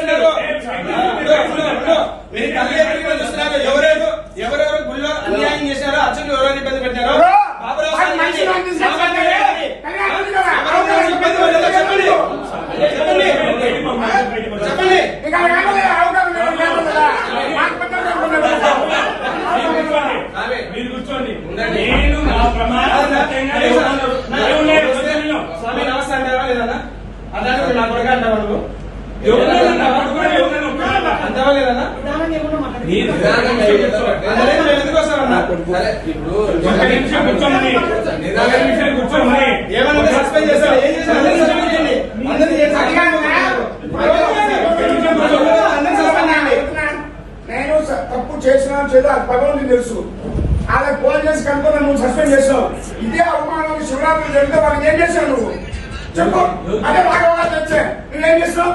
చూస్తున్నారు మీరు కళ్ళు చూస్తున్నారు ఎవరెవరు? ఎవరెవరు గుళ్ళో అన్యాయం చేశారో అర్చకులు ఎవరైనా ఇబ్బంది పెట్టారో? కూర్చోండి. నేను నా ప్రమాణం నమస్తే అంటే లేదా నా కొడుకు నేను తప్పు చేసినా చేయలేదు అది భగవంతుని తెలుసు అలా ఫోన్ చేసి కనుక నువ్వు సస్పెండ్ చేసావు ఇదే అవమానం శివరాత్రి జరిగితే వాళ్ళకి ఏం చేశావు నువ్వు చెప్పు అదే భాగవతం తెచ్చే నువ్వేం చేస్తావు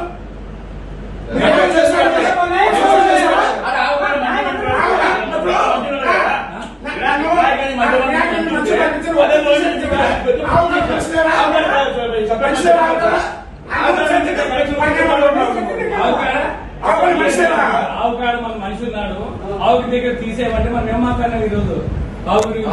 ఆవుకాడ మన మనిషి ఉన్నాడు. ఆవుకి దగ్గర తీసేయమంటే మనం ఏం మాట్లాడినాం ఈరోజు. ఆవు గురించి